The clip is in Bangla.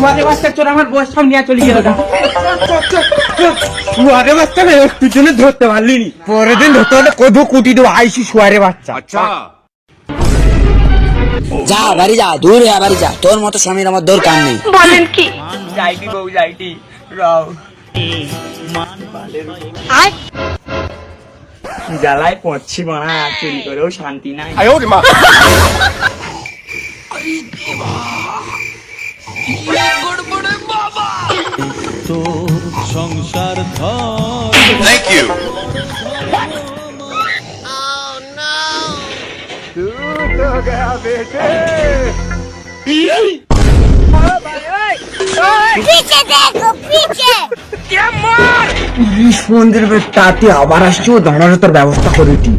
শুয়ারে বাচ্চা চোর আমার বউয়ের সামনে চলে গেল শুয়ারে বাচ্চা না একটু জন্য ধরতে পারলি নি। পরের দিন ধরতে হলে কত কুটি দেবো আইসি শুয়ারে বাচ্চা। যা বাড়ি যা দূর যা বাড়ি যা। তোর মতো স্বামীর আমার দরকার নেই। বলেন কি? যাইটি বউ যাইটি। রাও। জ্বালায় পড়ছি মানা চুরি করেও শান্তি নাই। সংসার থ্যাংক ইউ তাতে আবার আসছে ও দাঁড়ানোর তোর ব্যবস্থা করে দিই।